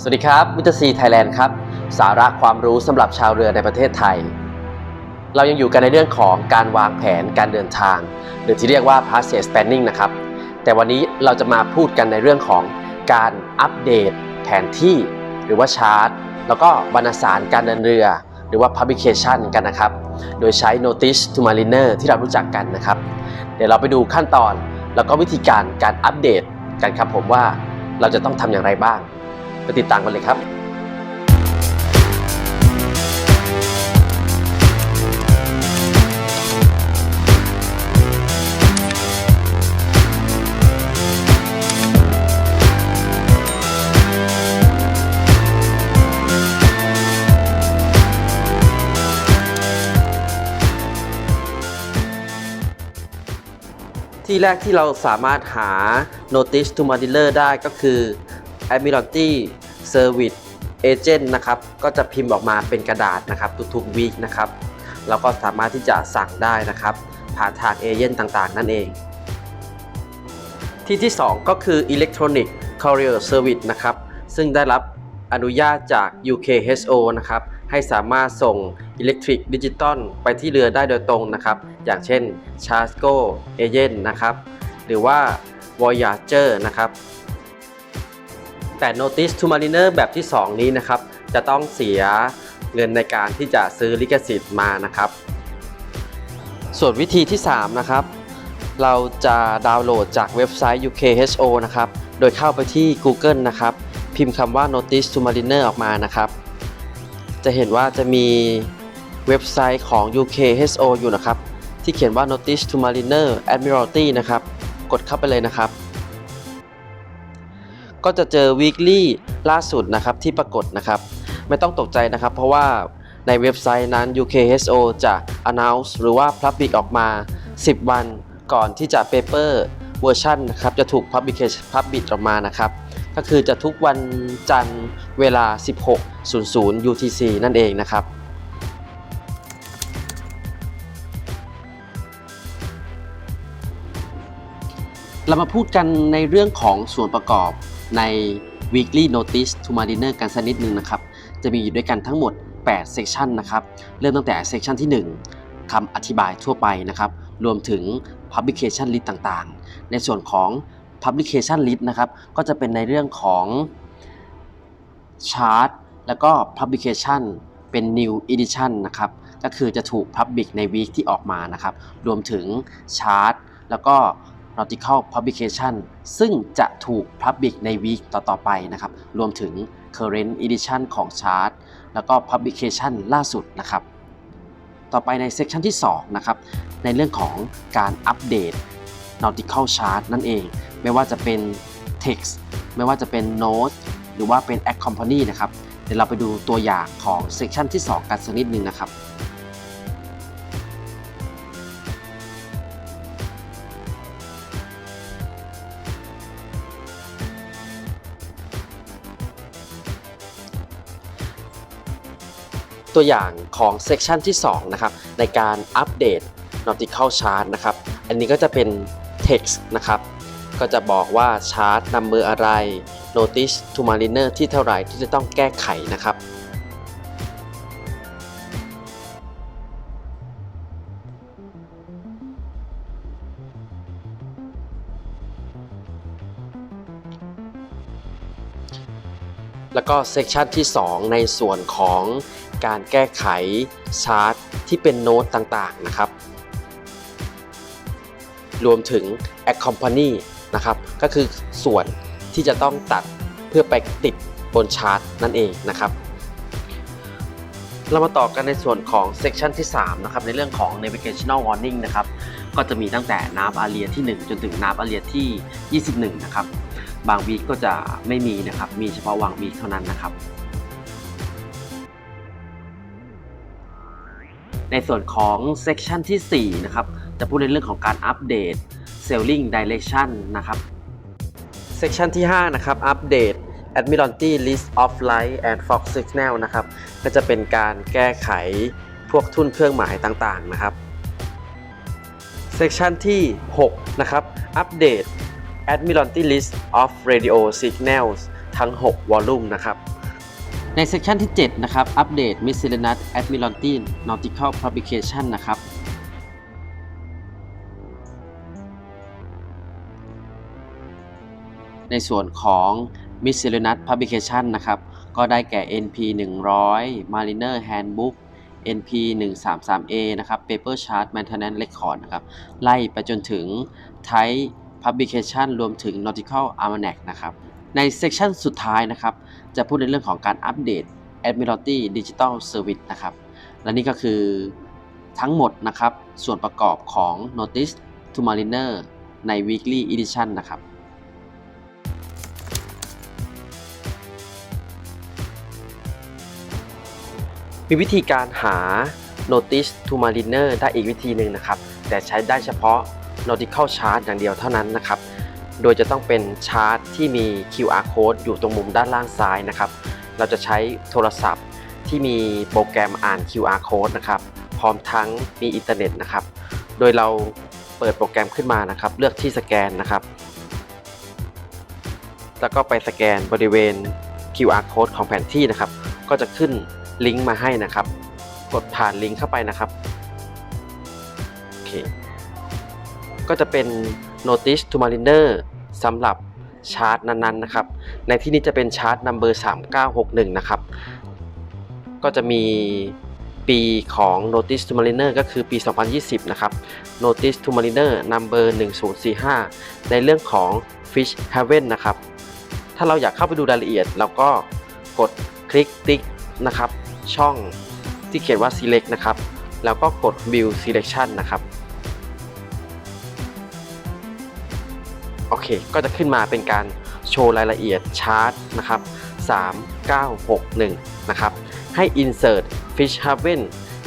สวัสดีครับมิตรซีไทยแลนด์ครับ สาระความรู้สำหรับชาวเรือในประเทศไทย เรายังอยู่กันในเรื่องของการวางแผนการเดินทาง หรือที่เรียกว่า passage planning นะครับ แต่วันนี้เราจะมาพูดกันในเรื่องของการอัปเดต แผนที่หรือว่าชาร์ตแล้วก็วรรณสารการเดินเรือ หรือว่า publication กันนะครับ โดยใช้ notice to mariner ที่เรารู้จักกันนะครับ เดี๋ยวเราไปดูขั้นตอนแล้วก็วิธีการการอัปเดตกันครับผมว่าเราจะต้องทำอย่างไรบ้าง ไปติดตามกันเลยครับที่แรกที่เราสามารถหา notice to mariner ได้ก็คือ Admiralty Service Agent นะครับ ก็จะพิมพ์ออกมาเป็นกระดาษนะครับ ทุกๆ week นะครับ เราก็สามารถที่จะสั่งได้นะครับ ผ่านทางเอเย่นต์ต่างๆ นั่นเอง ที่ที่ 2 ก็คือ Electronic Courier Service นะครับ ซึ่งได้รับอนุญาตจาก UKSO นะครับ ให้สามารถส่งอิเล็กทริกดิจิตอลไปที่เรือได้โดยตรงนะครับ อย่างเช่น c h a r g o Agent นะครับ หรือว่า Voyager นะครับ แต่ Notice to Mariner แบบที่ 2 นี้นะครับ จะต้องเสียเงินในการที่จะซื้อลิขสิทธิ์มานะครับ ส่วนวิธีที่ 3 นะครับ เราจะดาวน์โหลดจากเว็บไซต์ UKHO นะครับ โดยเข้าไปที่ Google นะครับ พิมพ์คำว่า Notice to Mariner ออกมานะครับ จะเห็นว่าจะมีเว็บไซต์ของ UKHO อยู่นะครับ ที่เขียนว่า Notice to Mariner Admiralty นะครับ กดเข้าไปเลยนะครับ ก็จะเจอ weekly ล่าสุดนะครับที่ปรากฏนะครับ ไม่ต้องตกใจนะครับ เพราะว่าในเว็บไซต์นั้น UKHO จะ announce หรือว่า public ออกมา 10 วันก่อนที่จะ paper version นะครับจะถูก publication publish ออกมานะครับ ก็คือจะทุกวันจันทร์เวลา 16.00 UTC นั่นเองนะครับเรามาพูดกันในเรื่องของส่วนประกอบ ใน weekly notice to mariner กันสักนิดนึงนะครับ จะมีอยู่ด้วยกันทั้งหมด 8 section นะครับ เริ่มตั้งแต่ section ที่ 1คำอธิบายทั่วไปนะครับ รวมถึง publication list ต่างๆ ในส่วนของ publication list นะครับ ก็จะเป็นในเรื่องของ chart แล้วก็ publication เป็น new edition นะครับ ก็คือจะถูก public ใน week ที่ออกมานะครับ รวมถึง chart แล้วก็ nautical publication ซึ่งจะถูก public ใน week ต่อๆไปนะครับ รวมถึง current edition ของ chart แล้วก็ publication ล่าสุดนะครับ ต่อไปใน section ที่2นะครับ ในเรื่องของการอัปเดต nautical chart นั่นเอง ไม่ว่าจะเป็น text ไม่ว่าจะเป็น note หรือว่าเป็น accompany นะครับ เดี๋ยวเราไปดูตัวอย่างของ section ที่ 2 กันสักนิดนึงนะครับ ตัวอย่างของ section ที่2นะครับในการอัปเดต nautical chart นะครับอันนี้ก็จะเป็น text นะครับก็จะบอกว่าชาร์ตนำเบอร์อะไร notice to mariner ที่เท่าไหร่ที่จะต้องแก้ไขนะครับแล้วก็เซกชันที่ 2 ในส่วนของ การแก้ไขชาร์ตที่เป็นโน้ตต่างๆนะครับ รวมถึง accompany นะครับ ก็คือส่วนที่จะต้องตัดเพื่อไปติดบนชาร์ตนั่นเองนะครับ เรามาต่อกันในส่วนของเซกชันที่ 3 นะครับ ในเรื่องของ navigational warning นะครับ ก็จะมีตั้งแต่นาบอาเรียที่ 1 จนถึงนาบอาเรียที่ 21 นะครับ บางวีคก็จะไม่มีนะครับ มีเฉพาะวางวีคเท่านั้นนะครับ ในส่วนของ section ที่ 4 นะครับ จะพูดในเรื่องของการอัปเดต sailing direction นะครับ section ที่ 5 นะครับ อัปเดต Admiralty List of Light and Fog Signal นะครับ ก็จะเป็นการแก้ไขพวกทุ่นเครื่องหมายต่างๆ นะครับ section ที่ 6 นะครับ อัปเดต Admiralty List of Radio Signals ทั้ง 6 วอลลุ่มนะครับ ในเซสชันที่ 7 นะครับ อัปเดต Miscellaneous Admiralty Nautical Publication นะครับ ในส่วนของ Miscellaneous Publication นะครับ ก็ได้แก่ NP 100 Mariner Handbook NP 133A นะครับ Paper Chart Maintenance Record นะครับ ไล่ไปจนถึง Type Publication รวมถึง Nautical Almanac นะครับ ในเซสชันสุดท้ายนะครับ จะพูดในเรื่องของการอัปเดต Admiralty Digital Service นะครับ และนี่ก็คือทั้งหมดนะครับ ส่วนประกอบของ Notice to Mariner ใน Weekly Edition นะครับมีวิธีการหา Notice to Mariner ได้อีกวิธีหนึ่งนะครับ แต่ใช้ได้เฉพาะ Nautical Chart อย่างเดียวเท่านั้นนะครับ โดยจะต้องเป็นชาร์ตที่มี QR code อยู่ตรงมุมด้านล่างซ้ายนะครับ เราจะใช้โทรศัพท์ที่มีโปรแกรมอ่าน QR code นะครับ พร้อมทั้งมีอินเทอร์เน็ตนะครับ โดยเราเปิดโปรแกรมขึ้นมานะครับ เลือกที่สแกนนะครับ แล้วก็ไปสแกนบริเวณ QR code ของแผนที่นะครับ ก็จะขึ้นลิงก์มาให้นะครับ กดผ่านลิงก์เข้าไปนะครับ โอเค ก็จะเป็น Notice to Mariner สำหรับชาร์ตนั้นๆนะครับ ในที่นี้จะเป็นชาร์ต number 3961 นะครับ ก็จะมีปีของ Notice to Mariner ก็คือปี 2020 นะครับ Notice to Mariner number 1045 ในเรื่องของ Fish Haven นะครับ ถ้าเราอยากเข้าไปดูรายละเอียด เราก็กดคลิกติ๊กนะครับ ช่องที่เขียนว่า select นะครับ แล้วก็กด view selection นะครับ โอเค ก็จะขึ้นมาเป็นการโชว์รายละเอียดชาร์ตนะครับ 3961 นะครับ ให้ insert fish haven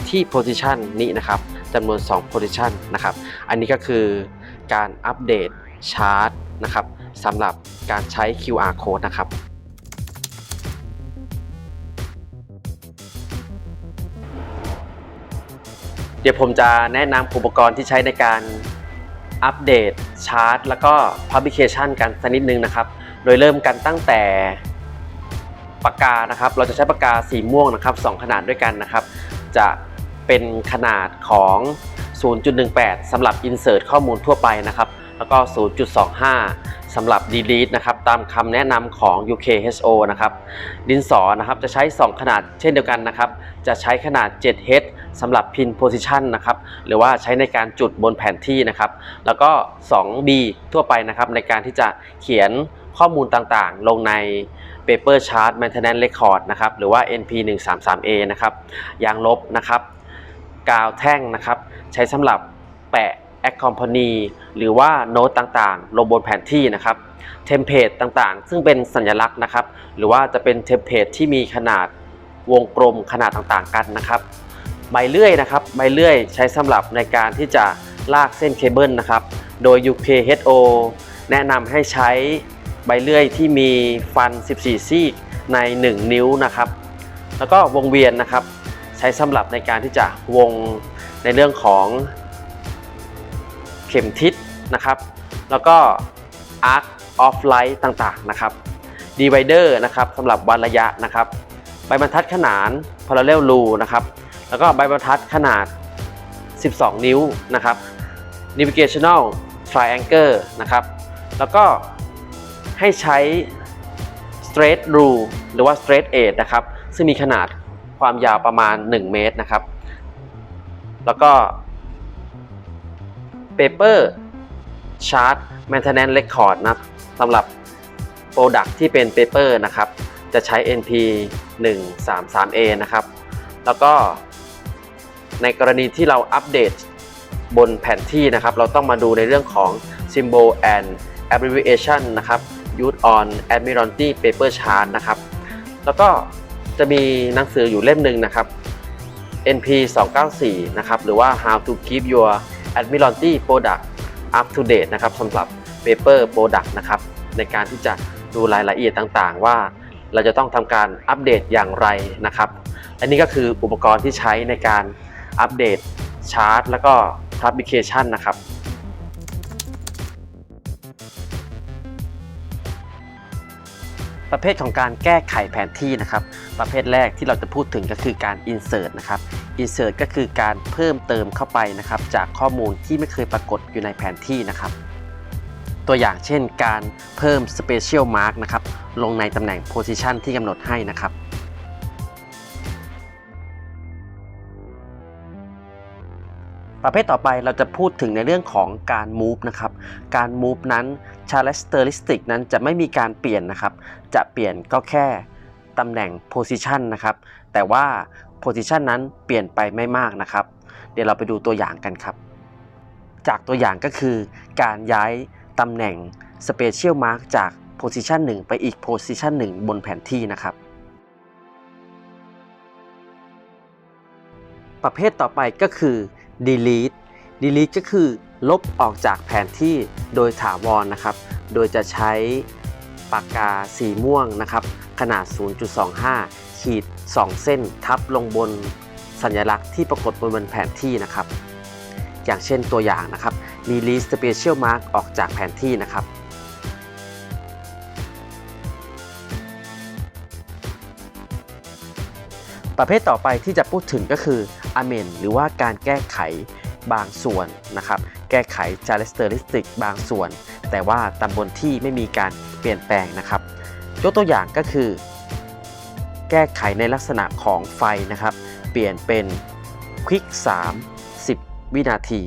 ที่ position นี้นะครับจำนวน 2 position นะครับ อันนี้ก็คือการอัปเดตชาร์ตนะครับสำหรับการใช้ QR code นะครับเดี๋ยวผมจะแนะนำอุปกรณ์ที่ใช้ในการอัปเดต ชาร์ตแล้วก็พับบิเคชันกันสักนิดนึงนะครับ โดยเริ่มกันตั้งแต่ปากกานะครับ เราจะใช้ปากกาสีม่วงนะครับ 2 ขนาดด้วยกันนะครับ จะเป็นขนาดของ 0.18สำหรับ Insert ข้อมูลทั่วไปนะครับ แล้วก็ 0.25สำหรับ Delete นะครับ ตามคำแนะนำของ UKHO นะครับ ดินสอนะครับจะใช้ 2 ขนาดเช่นเดียวกันนะครับ จะใช้ขนาด 7H สำหรับ Pin Position นะครับ หรือว่าใช้ในการจุดบนแผนที่นะครับ แล้วก็ 2B ทั่วไปนะครับ ในการที่จะเขียนข้อมูลต่างๆ ลงใน Paper Chart Maintenance Record นะครับ หรือว่า NP 1 3 3 A นะครับ ยางลบนะครับ กาวแท่งนะครับ ใช้สำหรับแปะ Accompany หรือว่าโน้ตต่างๆ ลงบนแผนที่นะครับเทมเพลตต่างๆ ซึ่งเป็นสัญลักษณ์นะครับ หรือว่าจะเป็นเทมเพลตที่มีขนาดวงกลมขนาดต่างๆ กันนะครับใบเลื่อยนะครับใบเลื่อยใช้สำหรับในการที่จะลากเส้นเคเบิลนะครับ โดย UKHO แนะนำให้ใช้ใบเลื่อยที่มีฟัน 14 ซี่ใน 1 นิ้วนะครับ แล้วก็วงเวียนนะครับ ใช้สำหรับในการที่จะวงในเรื่องของ เข็มทิศนะครับ แล้วก็ arc of light ต่างๆนะครับ divider นะครับสำหรับวัดระยะนะครับ ใบบรรทัดขนาน parallel rule นะครับ แล้วก็ใบบรรทัดขนาด 12 นิ้วนะครับ navigational triangle นะครับ แล้วก็ให้ใช้ straight rule หรือว่า straight edge นะครับ ซึ่งมีขนาดความยาวประมาณ 1 เมตรนะครับ แล้วก็ paper chart maintenance record นะสำหรับ Product ที่เป็น paper นะครับ จะใช้ NP 1 3 3 A นะครับ แล้วก็ในกรณีที่เราอัปเดตบนแผนที่นะครับ เราต้องมาดูในเรื่องของ symbol and abbreviation นะครับ Use on Admiralty paper chart นะครับ แล้วก็จะมีหนังสืออยู่เล่มหนึ่งนะครับ NP 294นะครับ หรือว่า How to keep your Admiralty product up to date นะครับสำหรับ paper product นะครับในการที่จะดูรายละเอียดต่างๆ ว่าเราจะต้องทำการอัปเดตอย่างไรนะครับและนี่ก็คืออุปกรณ์ที่ใช้ในการอัปเดตชาร์ตแล้วก็ทับบิเคชันนะครับ ประเภทของการแก้ไขแผนที่นะครับ ประเภทแรกที่เราจะพูดถึงก็คือการ insert นะครับ insert ก็คือการเพิ่มเติมเข้าไปนะครับ จากข้อมูลที่ไม่เคยปรากฏอยู่ในแผนที่นะครับ ตัวอย่างเช่นการเพิ่ม special mark นะครับ ลงในตำแหน่ง position ที่กำหนดให้นะครับ ประเภทต่อไปเราจะพูดถึงในเรื่องของการ move นะครับ การ move นั้น characteristic นั้นจะไม่มีการเปลี่ยนนะครับ จะเปลี่ยนก็แค่ตำแหน่ง position นะครับ แต่ว่า position นั้นเปลี่ยนไปไม่มากนะครับ เดี๋ยวเราไปดูตัวอย่างกันครับ จากตัวอย่างก็คือการย้ายตำแหน่ง special mark จาก position 1 ไปอีก position 1 บนแผนที่นะครับประเภทต่อไปก็คือ delete delete ก็คือลบออกจากแผนที่โดยถาวรนะครับ โดยจะใช้ปากกาสีม่วงนะครับ ขนาด 0.25 ขีด 2 เส้นทับลงบนสัญลักษณ์ที่ปรากฏบนแผนที่นะครับ อย่างเช่นตัวอย่างนะครับ delete special mark ออกจากแผนที่นะครับ ประเภทต่อไปที่จะพูดถึงก็คือ amend หรือว่าการแก้ไขบางส่วนนะครับ แก้ไข characteristic บางส่วน แต่ว่าตำบลที่ไม่มีการเปลี่ยนแปลงนะครับ ยกตัวอย่างก็คือ แก้ไขในลักษณะของไฟนะครับ เปลี่ยนเป็น quick 3 10 วินาที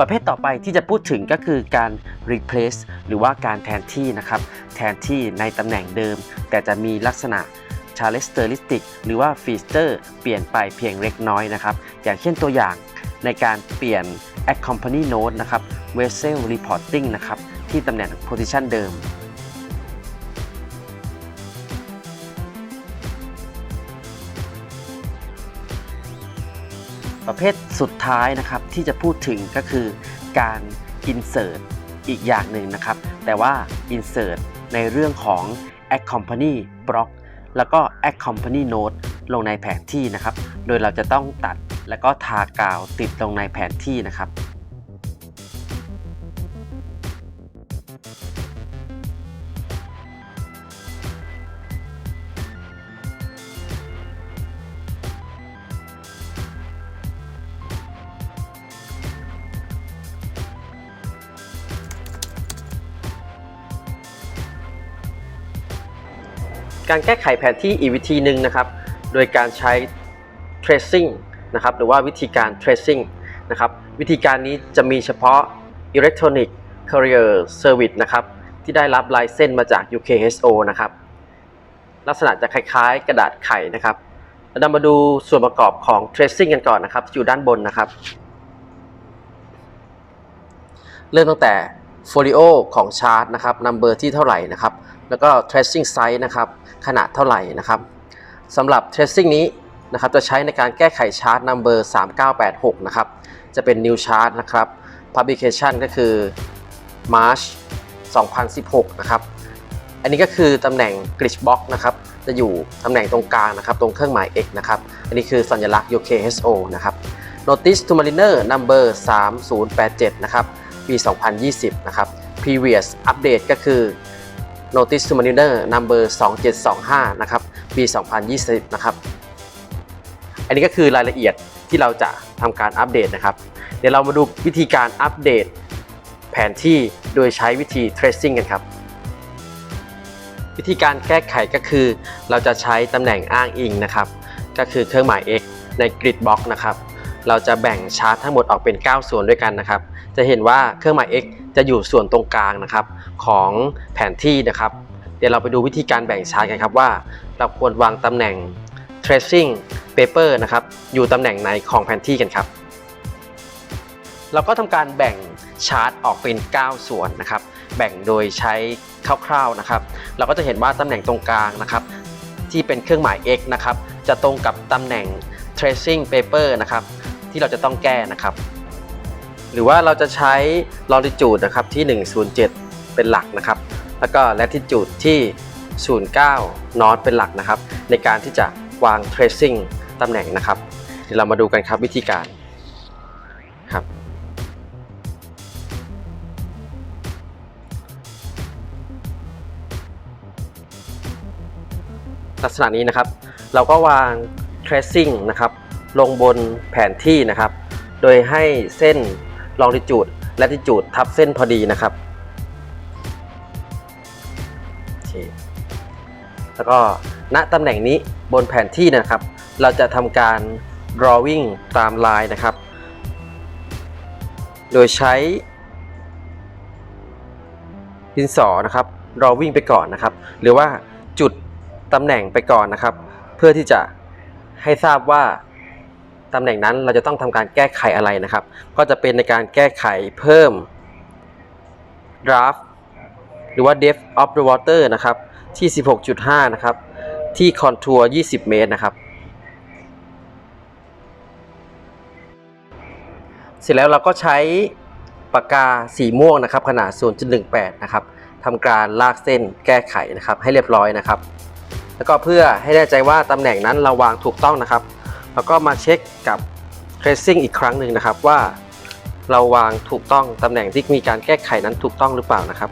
ประเภทต่อไปที่จะพูดถึงก็คือการ replace หรือว่าการแทนที่นะครับ แทนที่ในตำแหน่งเดิม แต่จะมีลักษณะ c h a r e s t e r i s t i c หรือว่า feature เปลี่ยนไปเพียงเล็กน้อยนะครับ อย่างเช่นตัวอย่างในการเปลี่ยน accompany note นะครับ vessel reporting นะครับ ที่ตำแหน่ง position เดิม ประเภทสุดท้ายนะครับที่จะพูดถึงก็คือการอินเสิร์ตอีกอย่างหนึ่งนะครับ แต่ว่าอินเสิร์ตในเรื่องของ Ad Company block แล้วก็ Ad Company note ลงในแผนที่นะครับ โดยเราจะต้องตัดแล้วก็ทากาวติดลงในแผนที่นะครับ การแก้ไขแผนที่อีกวิธีหนึ่งนะครับ โดยการใช้ tracing นะครับหรือว่าวิธีการ tracing นะครับวิธีการนี้จะมีเฉพาะ Electronic Courier Service นะครับที่ได้รับลายเส้นมาจาก UKSO นะครับลักษณะจะคล้ายๆ กระดาษไข่นะครับเรามาดูส่วนประกอบของ tracing กันก่อนนะครับ อยู่ด้านบนนะครับ เริ่มตั้งแต่ folio ของชาร์ตนะครับ number ที่เท่าไหร่นะครับ แล้วก็ tracing size นะครับ ขนาดเท่าไหร่นะครับสำหรับ tracing นี้นะครับจะใช้ในการแก้ไขชาร์ต number 3986 นะครับ จะเป็น new chart นะครับ publication ก็คือ March 2016 นะครับ อันนี้ก็คือตำแหน่ง glitch box นะครับ จะอยู่ตำแหน่งตรงกลางนะครับ ตรงเครื่องหมาย X นะครับ อันนี้คือสัญลักษณ์ UKSO นะครับ Notice to Mariner number 3087 นะครับ ปี 2020 นะครับ previous update ก็คือ Notice to Mariner number 2725 นะครับ ปี 2020 นะครับ อันนี้ก็คือรายละเอียดที่เราจะทำการอัปเดตนะครับ เดี๋ยวเรามาดูวิธีการอัปเดตแผนที่โดยใช้วิธี tracing กันครับ วิธีการแก้ไขก็คือ เราจะใช้ตำแหน่งอ้างอิงนะครับ ก็คือเครื่องหมาย x ใน grid box นะครับ เราจะแบ่งชาร์ตทั้งหมดออกเป็น 9 ส่วนด้วยกันนะครับ จะเห็นว่าเครื่องหมาย x จะอยู่ส่วนตรงกลางนะครับของแผนที่นะครับ เดี๋ยวเราไปดูวิธีการแบ่งชาร์ตกันครับว่า เราควรวางตำแหน่ง tracing paper นะครับอยู่ตำแหน่งไหนของแผนที่กันครับ เราก็ทำการแบ่งชาร์ตออกเป็น 9 ส่วนนะครับ แบ่งโดยใช้คร่าวๆนะครับ เราก็จะเห็นว่าตำแหน่งตรงกลางนะครับ ที่เป็นเครื่องหมาย x นะครับ จะตรงกับตำแหน่ง tracing paper นะครับ ที่เราจะต้องแก้นะครับ หรือว่าเราจะใช้ longitude นะครับที่ 107 เป็นหลักนะครับ แล้วก็ latitude ที่ 09 นอตเป็นหลักนะครับ ในการที่จะวาง tracing ตำแหน่งนะครับเดี๋ยวเรามาดูกันครับวิธีการครับลักษณะนี้นะครับ เราก็วาง tracing นะครับ ลงบนแผนที่นะครับ โดยให้เส้น longitude latitude ทับเส้นพอดีนะครับโอเคแล้วก็ณตำแหน่งนี้บนแผนที่นะครับ เราจะทำการ drawing ตามลายนะครับ โดยใช้ดินสอนะครับ drawing ไปก่อนนะครับ หรือว่าจุดตำแหน่งไปก่อนนะครับ เพื่อที่จะให้ทราบว่า ตำแหน่งนั้นเราจะต้องทำการแก้ไขอะไรนะครับ ก็จะเป็นในการแก้ไขเพิ่ม draft หรือว่า depth of the water นะครับ ที่ 16.5 นะครับ ที่ contour 20 เมตรนะครับ เสร็จแล้วเราก็ใช้ปากกาสีม่วงนะครับ ขนาด 0.18 นะครับทำการลากเส้นแก้ไขนะครับ ให้เรียบร้อยนะครับ แล้วก็เพื่อให้แน่ใจว่าตำแหน่งนั้นเราวางถูกต้องนะครับ แล้วก็มาเช็คกับ tracing อีกครั้งหนึ่งนะครับว่าเราวางถูกต้องตำแหน่งที่มีการแก้ไขนั้นถูกต้องหรือเปล่านะครับ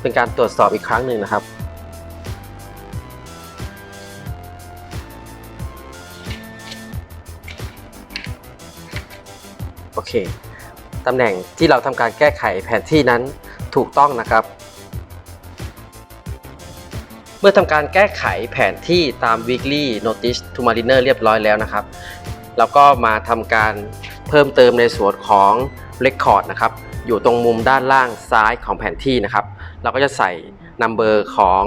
เป็นการตรวจสอบอีกครั้งหนึ่งนะครับ โอเคตำแหน่งที่เราทำการแก้ไขแผนที่นั้นถูกต้องนะครับ มื่อทำการแก้ไขแผนที่ตาม weekly notice to mariner เรียบร้อยแล้วนะครับเราก็มาทำการเพิ่มเติมในส่วนของ record นะครับอยู่ตรงมุมด้านล่างซ้ายของแผนที่นะครับ เราก็จะใส่ number ของ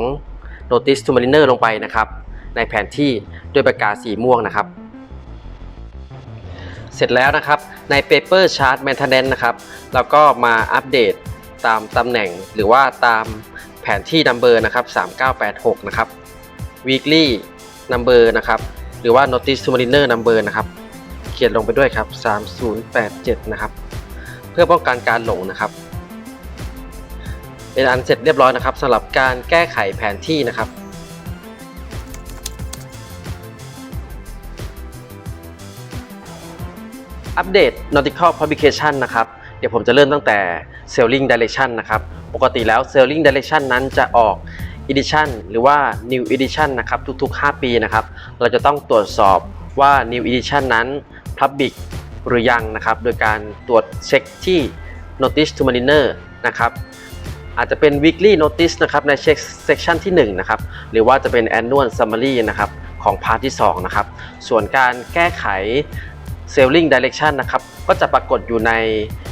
notice to mariner ลงไปนะครับ ในแผนที่ด้วยปากกาสีม่วงนะครับ เสร็จแล้วนะครับใน Paper Chart Maintenance นะครับ เราก็มาอัปเดตตามตำแหน่งหรือว่าตาม ผนที่ Number นะครับ3986นะครับ Weekly Number นะครับหรือว่า Notice to Mariner Number นะครับเขียนลงไปด้วยครับ 3087 นะครับ เพื่อป้องกันการหลงนะครับเป็นอันเสร็จเรียบร้อยนะครับสำหรับการแก้ไขแผนที่นะครับอัปเดต Nautical Publication นะครับ เดี๋ยวผมจะเริ่มตั้งแต่ Sailing Direction นะครับ ปกติแล้ว Sailing Direction นั้นจะออก Edition หรือว่า New Edition นะครับทุกๆ 5 ปีนะครับ เราจะต้องตรวจสอบว่า New Edition นั้น Public หรือยังนะครับ โดยการตรวจเช็คที่ Notice to Mariner นะครับอาจจะเป็น weekly notice นะครับใน section ที่1นะครับหรือว่าจะเป็น annual summary นะครับของพาร์ทที่2นะครับส่วนการแก้ไข sailing direction นะครับก็จะปรากฏอยู่ใน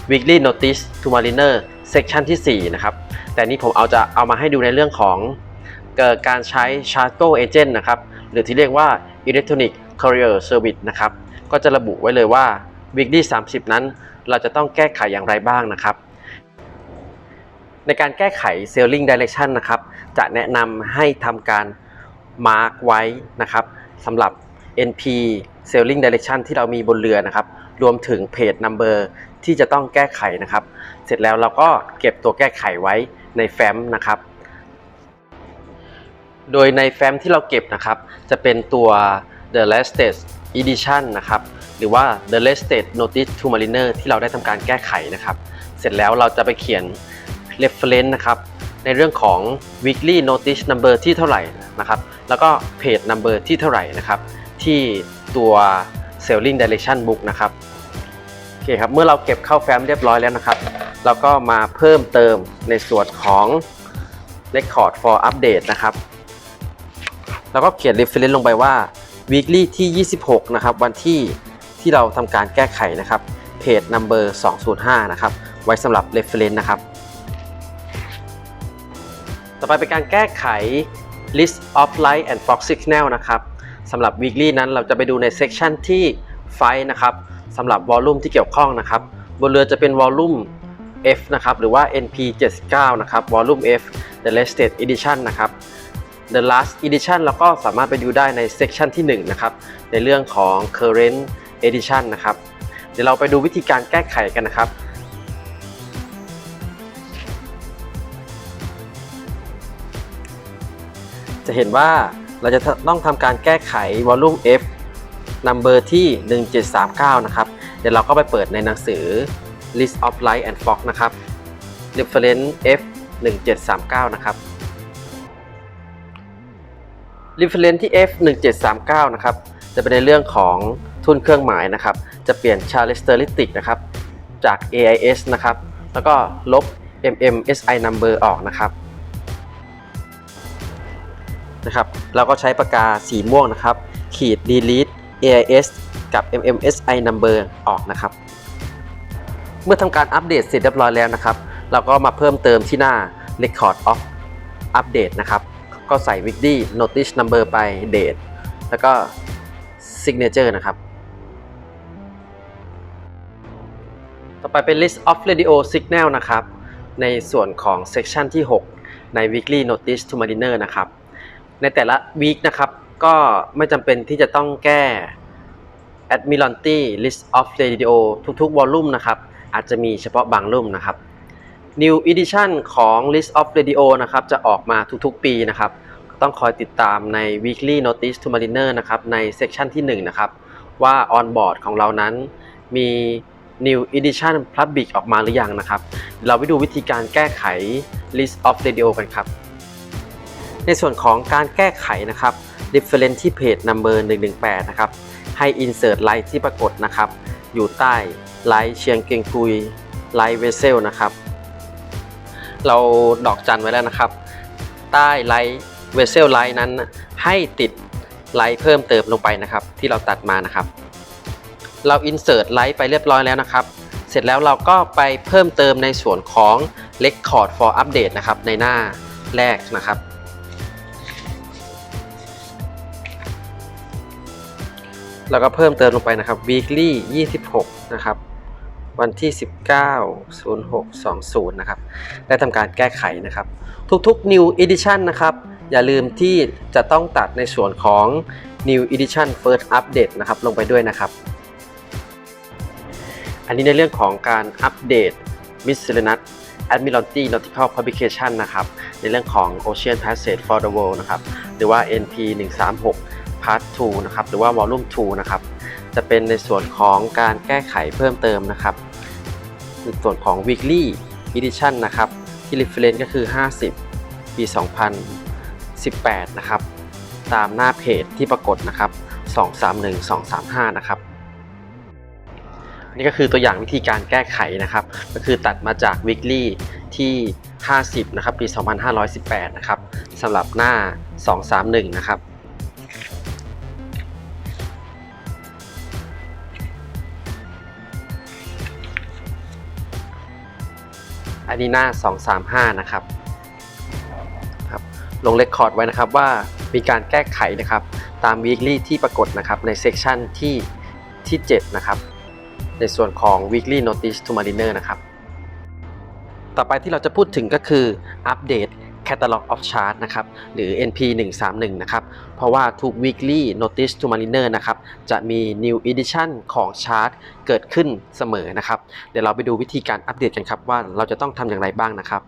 weekly notice to mariner section ที่ 4 นะครับ แต่นี่ผมเอาจะเอามาให้ดูในเรื่องของเกิดการใช้ charter agent นะครับ หรือที่เรียกว่า electronic courier service นะครับ ก็จะระบุไว้เลยว่า weekly 30 นั้น เราจะต้องแก้ไขอย่างไรบ้างนะครับ ในการแก้ไข sailing direction นะครับ จะแนะนำให้ทำการ mark ไว้นะครับสำหรับ NP sailing direction ที่เรามีบนเรือนะครับ รวมถึงเพจ number ที่จะต้องแก้ไขนะครับ เสร็จแล้วเราก็เก็บตัวแก้ไขไว้ในแฟ้มนะครับ โดยในแฟ้มที่เราเก็บนะครับ จะเป็นตัว the latest edition นะครับ หรือว่า the latest notice to mariner ที่เราได้ทำการแก้ไขนะครับ เสร็จแล้วเราจะไปเขียน reference นะครับในเรื่องของ weekly notice number ที่เท่าไหร่นะครับ แล้วก็ page number ที่เท่าไหร่นะครับ ที่ตัว sailing direction book นะครับ เคครับ เมื่อเราเก็บเข้าแฟ้มเรียบร้อยแล้วนะครับ เราก็มาเพิ่มเติมในส่วนของ record for update นะครับ แล้วก็เขียน reference ลงไปว่า weekly ที่ 26 นะครับ วันที่ที่เราทำการแก้ไขนะครับ page number 205 นะครับ ไว้สำหรับ reference นะครับ ต่อไปเป็นการแก้ไข list of light and fog signal นะครับสำหรับ weekly นั้นเราจะไปดูใน section ที่ ไฟนะครับ สำหรับวอลลุ่มที่เกี่ยวข้องนะครับบนเรือจะเป็นวอลลุ่ม F นะครับหรือว่า NP 79นะครับวอลลุ่ม F the latest edition นะครับ the last edition เราก็สามารถไปดูได้ใน section ที่1นะครับในเรื่องของ current edition นะครับเดี๋ยวเราไปดูวิธีการแก้ไขกันนะครับจะเห็นว่าเราจะต้องทำการแก้ไขวอลลุ่ม F number ที่ 1739 นะครับ เดี๋ยวเราก็ไปเปิดในหนังสือ list of light and fog นะครับ reference F 1739 นะครับ reference ที่ F 1739 นะครับ จะเป็นในเรื่องของทุนเครื่องหมายนะครับ จะเปลี่ยน characteristic นะครับ จาก AIS นะครับ แล้วก็ลบ MMSI number ออกนะครับนะครับ เราก็ใช้ปากกาสีม่วงนะครับ ขีด delete AIS กับ MMSI number ออกนะครับ เมื่อทำการอัปเดตเสร็จเรียบร้อยแล้วนะครับ เราก็มาเพิ่มเติมที่หน้า record of update นะครับ ก็ใส่ weekly notice number ไป date แล้วก็ signature นะครับ ต่อไปเป็น list of radio signal นะครับ ในส่วนของ section ที่ 6 ใน weekly notice to mariner นะครับ ในแต่ละ week นะครับ ก็ไม่จำเป็นที่จะต้องแก้ Admiralty List of Radio ทุกๆ volume นะครับ อาจจะมีเฉพาะบางรุ่มนะครับ New Edition ของ List of Radio นะครับ จะออกมาทุกๆปีนะครับ ต้องคอยติดตามใน Weekly Notice to Mariner นะครับ ใน section ที่1 นะครับ ว่า on board ของเรานั้นมี New Edition Public ออกมาหรือยังนะครับ เราไปดูวิธีการแก้ไข List of Radio กันครับ ในส่วนของการแก้ไขนะครับ Reference ที่เพจ Number 118 นะครับ ให้ Insert Light ที่ปรากฏนะครับ อยู่ใต้ Light เชียงเกงกุย Light Vessel นะครับ เราดอกจันไว้แล้วนะครับ ใต้ Light Vessel Light นั้น ให้ติด Light เพิ่มเติมลงไปนะครับ ที่เราตัดมานะครับ เรา Insert Light ไปเรียบร้อยแล้วนะครับ เสร็จแล้วเราก็ไปเพิ่มเติมในส่วนของ Record for Update นะครับในหน้าแรกนะครับ แล้วก็เพิ่มเติมลงไปนะครับ weekly 26 นะครับ วันที่ 19 06 20 นะครับ ได้ทำการแก้ไขนะครับ ทุกๆ new edition นะครับ อย่าลืมที่จะต้องตัดในส่วนของ new edition first update นะครับ ลงไปด้วยนะครับ อันนี้ในเรื่องของการอัปเดต miscellaneous Admiralty Nautical Publication นะครับ ในเรื่องของ Ocean Passage for the World นะครับ หรือว่า NP 136 Part 2นะครับหรือว่า Volume 2นะครับจะเป็นในส่วนของการแก้ไขเพิ่มเติมนะครับในส่วนของ Weekly Edition นะครับที่ Reference ก็คือ 50 ปี 2018 นะครับ ตามหน้าเพจที่ปรากฏนะครับ 231 235 นะครับนี่ก็คือตัวอย่างวิธีการแก้ไขนะครับ ก็คือตัดมาจาก weekly ที่ 50 นะครับ ปี 2518 นะครับสำหรับหน้า 231 นะครับ อันนี้หน้า235 นะครับครับ ลงเรคคอร์ดไว้นะครับว่ามีการแก้ไขนะครับ ตาม weekly ที่ปรากฏนะครับในเซกชันที่ที่ 7 นะครับ ในส่วนของ weekly notice to mariner นะครับ ต่อไปที่เราจะพูดถึงก็คืออัปเดต catalog of chart นะครับหรือ NP 131นะครับเพราะว่าทุก weekly notice to mariner นะครับจะมี new edition ของ chart เกิดขึ้นเสมอนะครับเดี๋ยวเราไปดูวิธีการอัปเดตกันครับว่าเราจะต้องทำอย่างไรบ้างนะครับ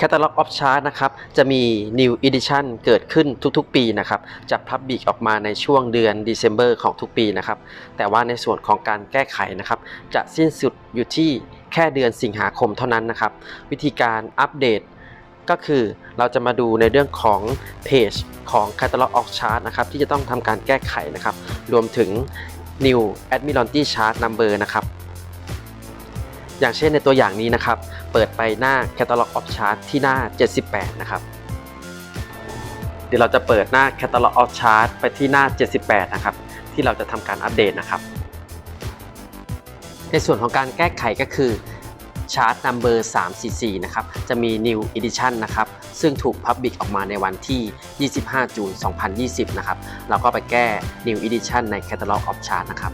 Catalog of Chart นะครับจะมี New Edition เกิดขึ้นทุกๆ ปีนะครับจะ Public ออกมาในช่วงเดือน December ของทุกปีนะครับแต่ว่าในส่วนของการแก้ไขนะครับจะสิ้นสุดอยู่ที่แค่เดือนสิงหาคมเท่านั้นนะครับวิธีการอัปเดต ก็คือเราจะมาดูในเรื่องของเพจของ Catalog of Chart นะครับที่จะต้องทำการแก้ไขนะครับ รวมถึง New Admiralty Chart Number นะครับอย่างเช่นในตัวอย่างนี้นะครับ เปิดไปหน้า Catalog of Chart ที่หน้า 78 นะครับ เดี๋ยวเราจะเปิดหน้า Catalog of Chart ไปที่หน้า 78 นะครับ ที่เราจะทำการอัปเดตนะครับ ในส่วนของการแก้ไขก็คือ Chart Number 344 นะครับ จะมี New Edition นะครับ ซึ่งถูก Public ออกมาในวันที่ 25 จูน 2020 นะครับ เราก็ไปแก้ New Edition ใน Catalog of Chart นะครับ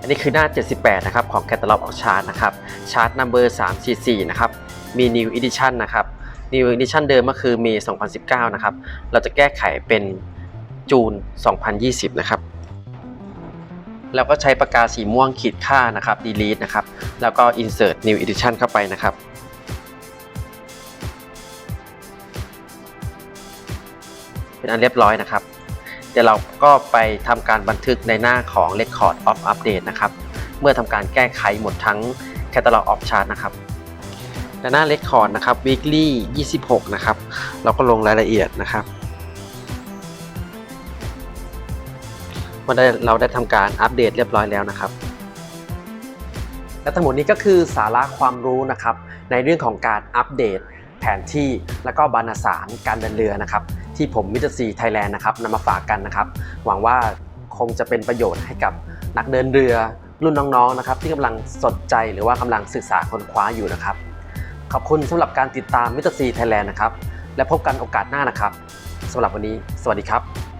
อันนี้คือหน้า 78 นะครับ ของ Catalog of Chart นะครับ Chart Number 344 นะครับ มี New Edition นะครับ New Edition เดิมก็คือเมย์2019 นะครับ เราจะแก้ไขเป็นจูน 2020 นะครับ แล้วก็ใช้ปากกาสีม่วงขีดค่านะครับ delete นะครับ แล้วก็ insert new edition เข้าไปนะครับเป็นอันเรียบร้อยนะครับ เดี๋ยวเราก็ไปทำการบันทึกในหน้าของ Record of Update นะครับ เมื่อทำการแก้ไขหมดทั้ง Catalog of Chart นะครับและหน้า Record นะครับ Weekly 26 นะครับ เราก็ลงรายละเอียดนะครับ ว่าได้เราได้ทำการอัปเดตเรียบร้อยแล้วนะครับ และทั้งหมดนี้ก็คือสาระความรู้นะครับ ในเรื่องของการอัปเดต แผนที่และก็บรรณสารการเดินเรือนะครับ ที่ผมมิตรซีไทยแลนด์นะครับนำมาฝากกันนะครับ หวังว่าคงจะเป็นประโยชน์ให้กับนักเดินเรือรุ่นน้องๆนะครับ ที่กำลังสนใจหรือว่ากำลังศึกษาค้นคว้าอยู่นะครับ ขอบคุณสำหรับการติดตามมิตรซีไทยแลนด์นะครับ และพบกันโอกาสหน้านะครับสำหรับวันนี้ สวัสดีครับ